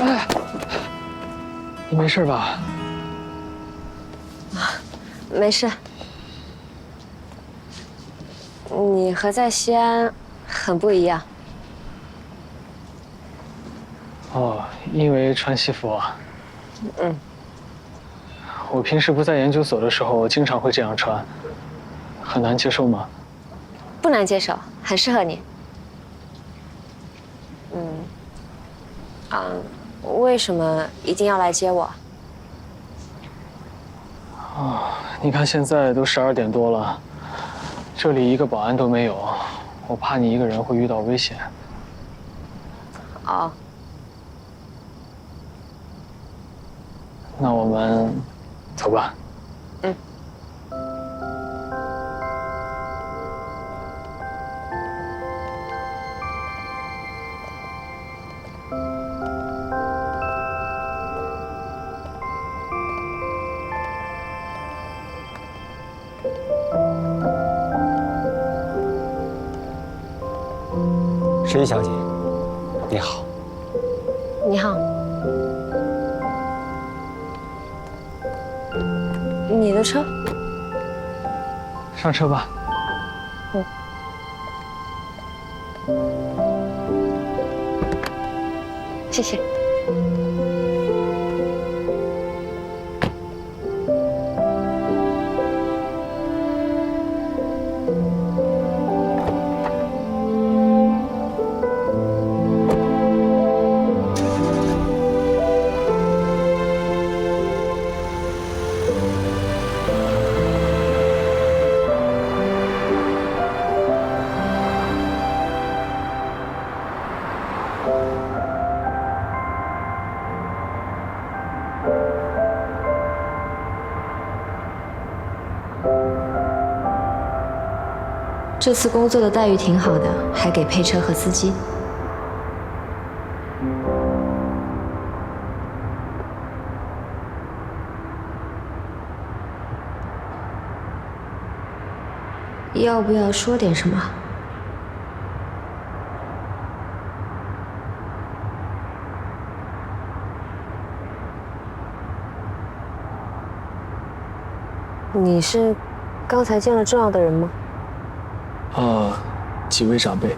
哎，你没事吧？啊没事。你和在西安很不一样。哦，因为穿西服啊。嗯。我平时不在研究所的时候，经常会这样穿，很难接受吗？不难接受，很适合你。啊，为什么一定要来接我？啊，你看现在都十二点多了，这里一个保安都没有，我怕你一个人会遇到危险。哦。那我们走吧。石小姐，你好。你好。你的车。上车吧。嗯。谢谢。这次工作的待遇挺好的，还给配车和司机。要不要说点什么？你是刚才见了重要的人吗？呃，几位长辈。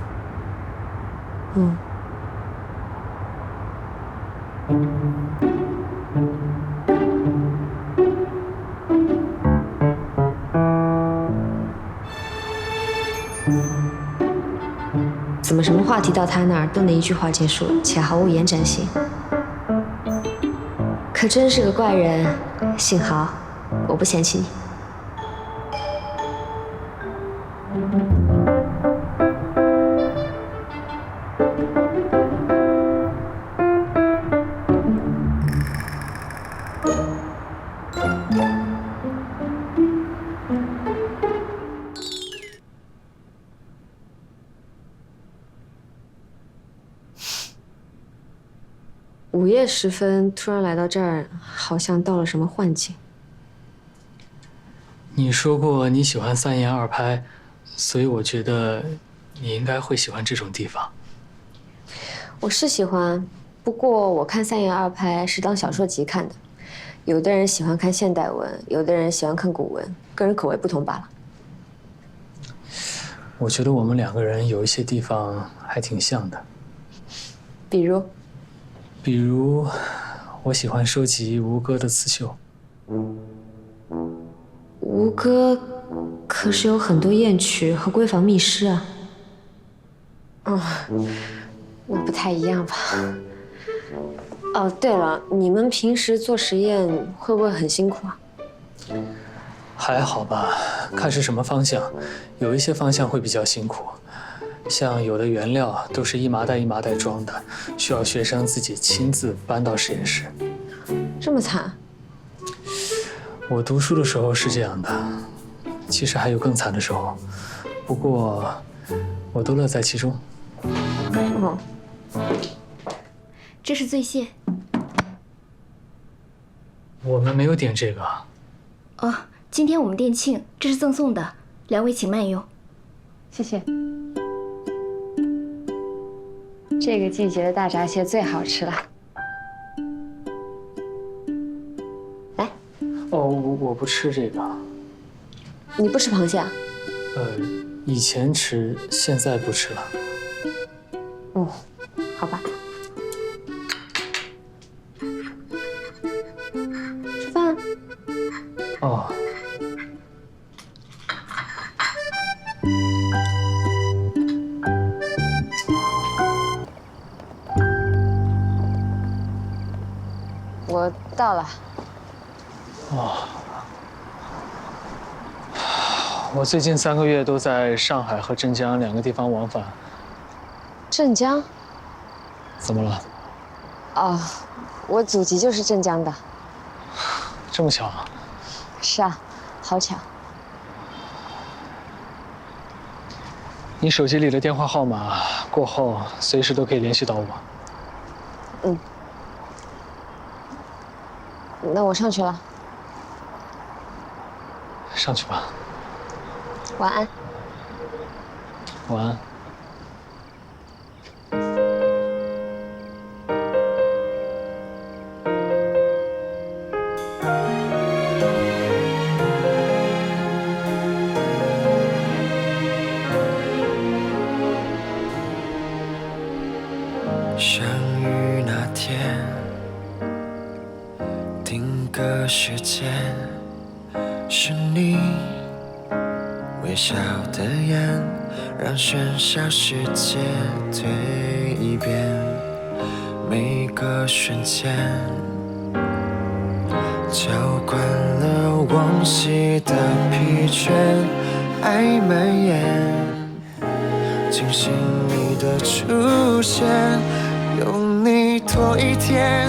嗯。怎么什么话题到他那儿都能一句话结束，且毫无延展性？可真是个怪人。幸好，我不嫌弃你。时分突然来到这儿，好像到了什么幻境。你说过你喜欢三言二拍，所以我觉得你应该会喜欢这种地方。我是喜欢，不过我看三言二拍是当小说集看的。有的人喜欢看现代文，有的人喜欢看古文，个人口味不同罢了。我觉得我们两个人有一些地方还挺像的。比如？比如，我喜欢收集吴哥的刺绣。吴哥可是有很多艳曲和闺房秘诗啊。哦，我不太一样吧？哦，对了，你们平时做实验会不会很辛苦啊？还好吧，看是什么方向，有一些方向会比较辛苦。像有的原料都是一麻袋一麻袋装的，需要学生自己亲自搬到实验室。这么惨？我读书的时候是这样的，其实还有更惨的时候，不过我都乐在其中。哦，这是醉蟹。我们没有点这个。哦，今天我们店庆，这是赠送的，两位请慢用。谢谢。这个季节的大闸蟹最好吃了。来，哦，我我不吃这个。你不吃螃蟹啊？呃，以前吃，现在不吃了。到了。哦。我最近三个月都在上海和镇江两个地方往返。镇江？怎么了？哦，我祖籍就是镇江的。这么巧啊？是啊，好巧。你手机里的电话号码过后，随时都可以联系到我。嗯。那我上去了。上去吧。晚安。晚安。微笑的眼，让喧嚣世界蜕一遍。每个瞬间，浇灌了往昔的疲倦，爱蔓延，惊醒你的出现。有你多一天，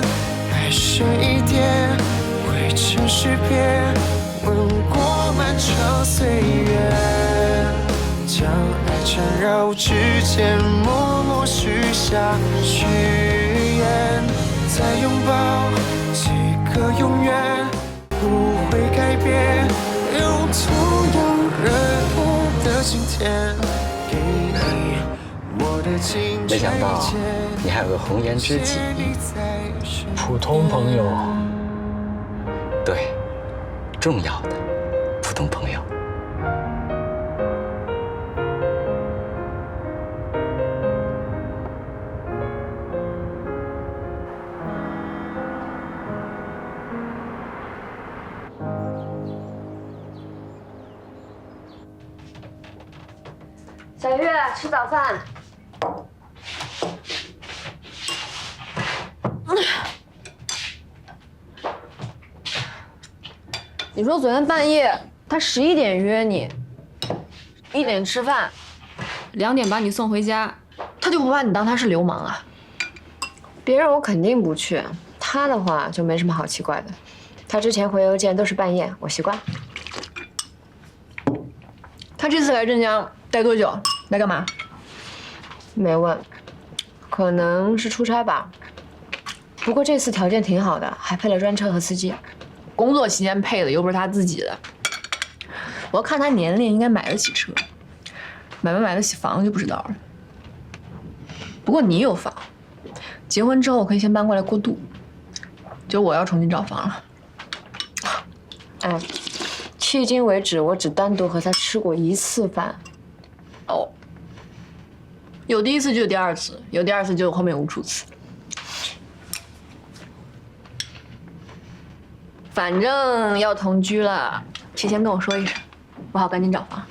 爱深一点，为城市变，吻过漫长岁月，缠绕指尖，默默许下誓言，再拥抱几个永远，不会改变，用同样热烈的今天给你我的情没想到你还有个红颜知己，普通朋友。对，重要的普通朋友。小月，吃早饭。你说昨天半夜他十一点约你，一点吃饭，两点把你送回家，他就不把你当他是流氓啊？别人我肯定不去，他的话就没什么好奇怪的。他之前回邮件都是半夜，我习惯。他这次来镇江待多久？来干嘛？没问，可能是出差吧。不过这次条件挺好的，还配了专车和司机。工作期间配的，又不是他自己的。我看他年龄应该买得起车，买没买得起房就不知道了。不过你有房，结婚之后我可以先搬过来过渡。就我要重新找房了。哎，迄今为止我只单独和他吃过一次饭。哦，有第一次就有第二次，有第二次就有后面无数次。反正要同居了，提前跟我说一声，我好赶紧找房。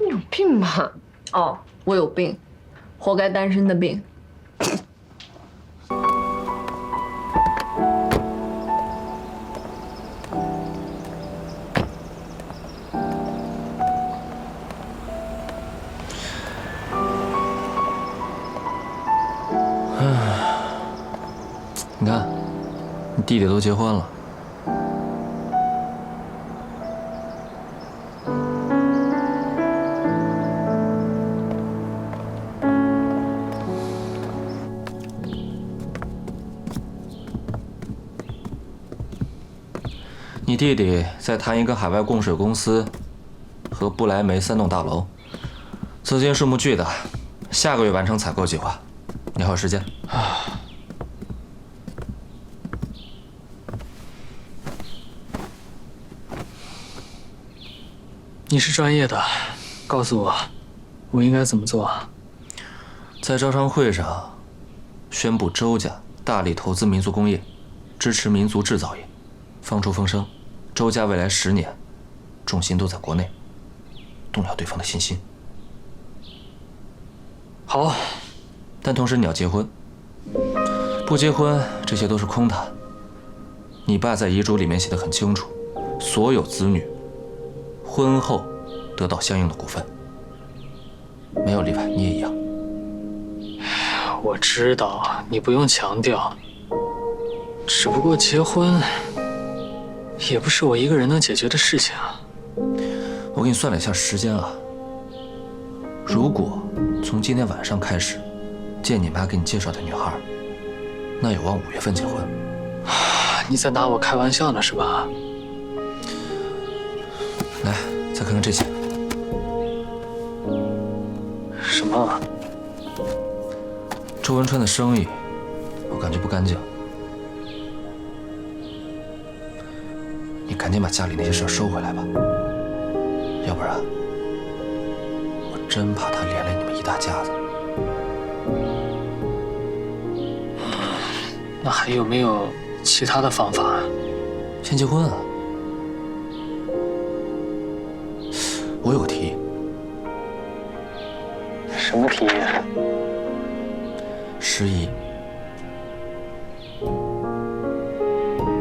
你有病吧？哦，我有病，活该单身的病。结婚了。你弟弟在谈一个海外供水公司和不来梅三栋大楼，资金数目巨大，下个月完成采购计划。你还有时间。你是专业的，告诉我，我应该怎么做？在招商会上宣布周家大力投资民族工业，支持民族制造业，放出风声，周家未来十年重心都在国内，动摇对方的信心。好，但同时你要结婚，不结婚这些都是空谈。你爸在遗嘱里面写的很清楚，所有子女婚后得到相应的股份，没有例外，你也一样。我知道你不用强调，只不过结婚也不是我一个人能解决的事情啊。我给你算了一下时间啊，如果从今天晚上开始见你妈给你介绍的女孩，那有望五月份结婚。你在拿我开玩笑呢是吧？来，再看看这些，什么？周文川的生意，我感觉不干净。你赶紧把家里那些事儿收回来吧，要不然我真怕他连累你们一大家子。那还有没有其他的方法？先结婚啊！我有提议，什么提议？失忆，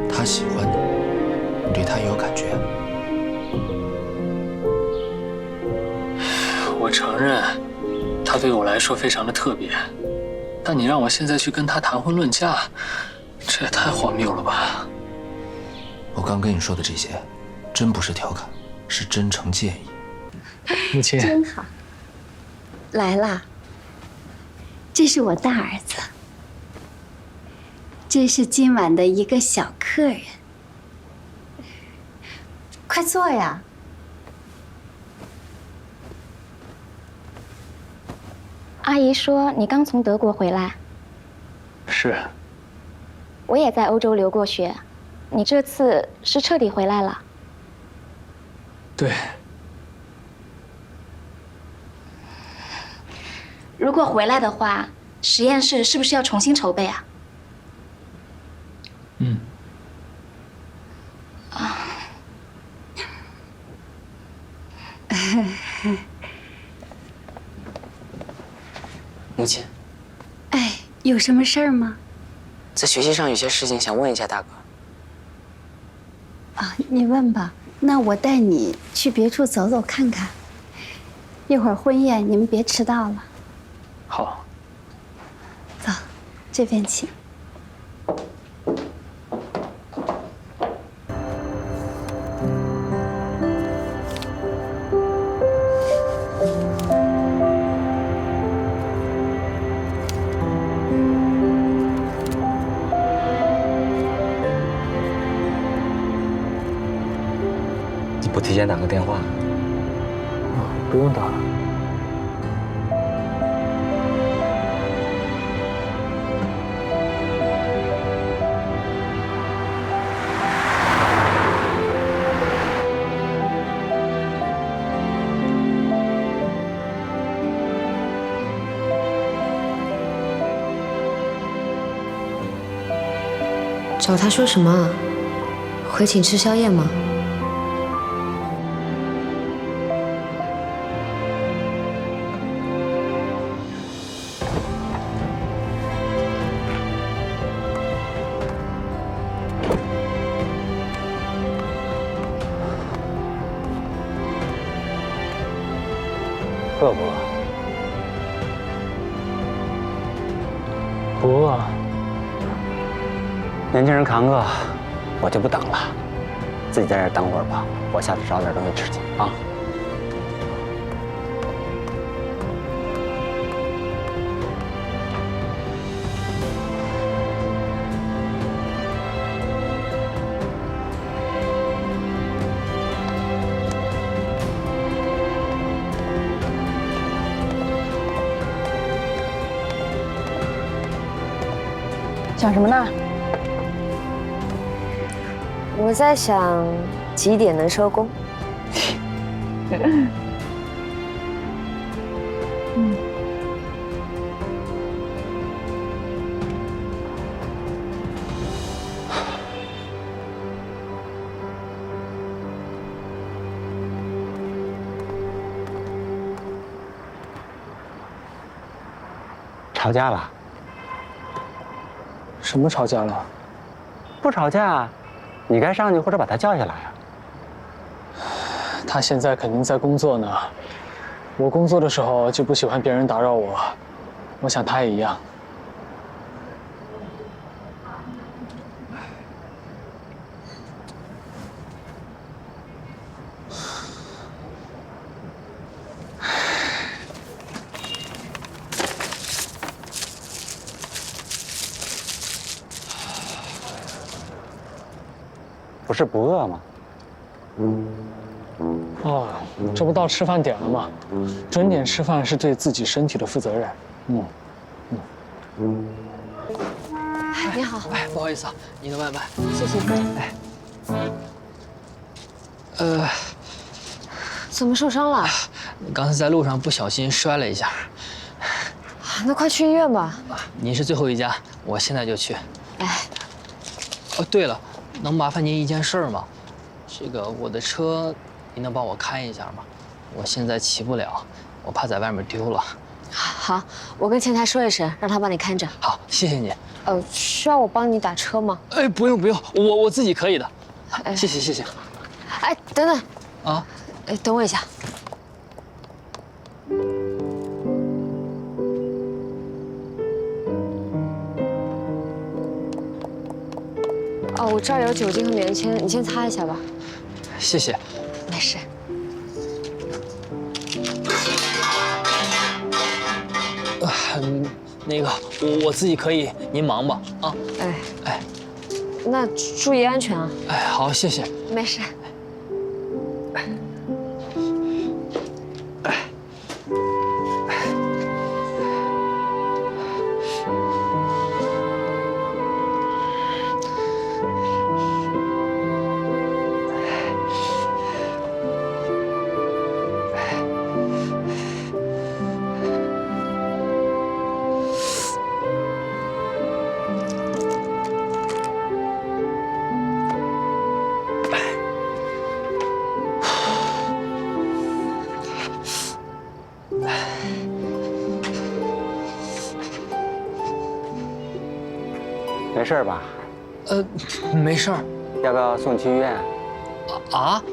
他喜欢你，你对他也有感觉。我承认，他对我来说非常的特别，但你让我现在去跟他谈婚论嫁，这也太荒谬了吧！我刚跟你说的这些，真不是调侃，是真诚建议。母亲，真好。来啦，这是我大儿子，这是今晚的一个小客人，快坐呀。阿姨说你刚从德国回来，是。我也在欧洲留过学，你这次是彻底回来了。对，如果回来的话，实验室是不是要重新筹备啊？嗯，啊 母亲，哎，有什么事儿吗？在学习上有些事情想问一下大哥。啊，你问吧。那我带你去别处走走看看。一会儿婚宴你们别迟到了。好。走，这边请。你不提前打个电话？不用打。找他说什么？回请吃宵夜吗？饿不饿？不饿。年轻人扛饿我就不等了。自己在这等会儿吧我下去找点东西吃去啊。想什么呢？我在想几点能收工。吵架了？什么吵架了？不吵架，你该上去或者把他叫下来啊。他现在肯定在工作呢。我工作的时候就不喜欢别人打扰我，我想他也一样。是不饿吗？哦，这不到吃饭点了吗？准点吃饭是对自己身体的负责任。嗯嗯，你好，哎，不好意思啊，你的外卖。谢谢。呃，怎么受伤了？刚才在路上不小心摔了一下。那快去医院吧。您是最后一家，我现在就去。哎，哦，对了，能麻烦您一件事儿吗？这个我的车，您能帮我看一下吗？我现在骑不了，我怕在外面丢了。好，我跟前台说一声，让他帮你看着。好，谢谢你。呃，需要我帮你打车吗？哎，不用不用，我我自己可以的。哎谢谢谢谢。哎，等等，啊，哎，等我一下。这儿有酒精和棉签，你先擦一下吧。谢谢。没事。嗯，那个我我自己可以，您忙吧啊。哎哎那注意安全啊。哎，好，谢谢。没事。事吧？呃，没事儿。要不要送你去医院？啊？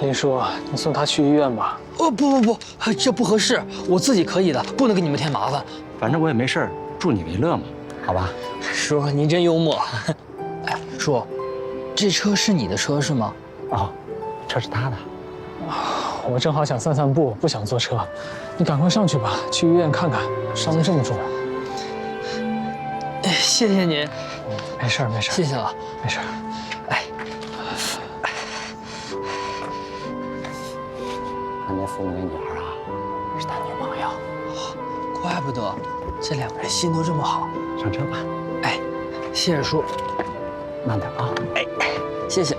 林叔，你送他去医院吧。哦不不不，这不合适，我自己可以的，不能给你们添麻烦。反正我也没事儿，助你为乐嘛，好吧？叔，您真幽默。哎，叔，这车是你的车是吗？哦，车是他的。我正好想散散步，不想坐车。你赶快上去吧，去医院看看，伤得这么重。哎谢谢您，没事儿没事儿，谢谢了。没事儿。哎，他那父母那女孩啊，是他女朋友。怪不得这两个人心都这么好。上车吧，哎，谢谢叔，慢点啊。哎谢谢。